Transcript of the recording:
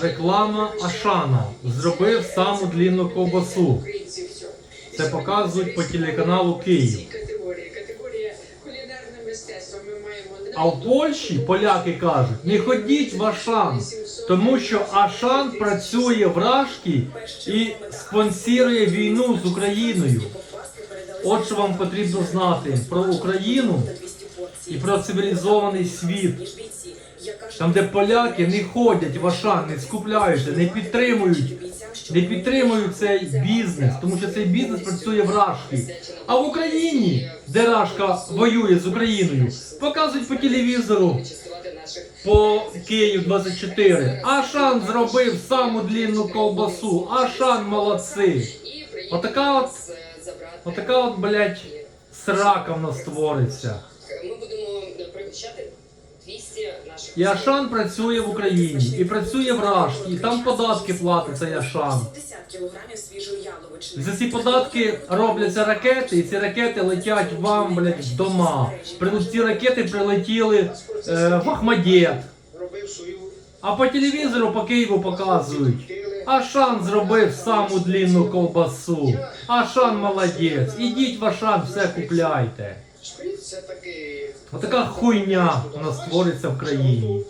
реклама Ашана. Зробив саму длінну ковбасу. Це показують по телеканалу Київ. А в Польщі поляки кажуть, не ходіть в Ашан, тому що Ашан працює в Рашкі і спонсірує війну з Україною. От що вам потрібно знати про Україну і про цивілізований світ. Там, де поляки не ходять в Ашан, не скупляються, не підтримують, не підтримують цей бізнес, тому що цей бізнес працює в Рашкі. А в Україні, де Рашка воює з Україною, показують по телевізору по Київ 24. Ашан зробив саму длінну ковбасу. Ашан молодці. Отака от, отака от, блядь, срака в нас твориться. І Ашан працює в Україні, і працює в Рашці, і там податки платить цей Ашан. 70 кілограмів свіжої яловичини. За ці податки робляться ракети, і ці ракети летять вам, блядь, в дома. Ці ракети прилетіли е, в Ахмадєт. А по телевізору по Києву показують. Ашан зробив саму длінну ковбасу. Ашан молодець. Ідіть в Ашан, все купляйте. Такий Отака хуйня у нас твориться в країні.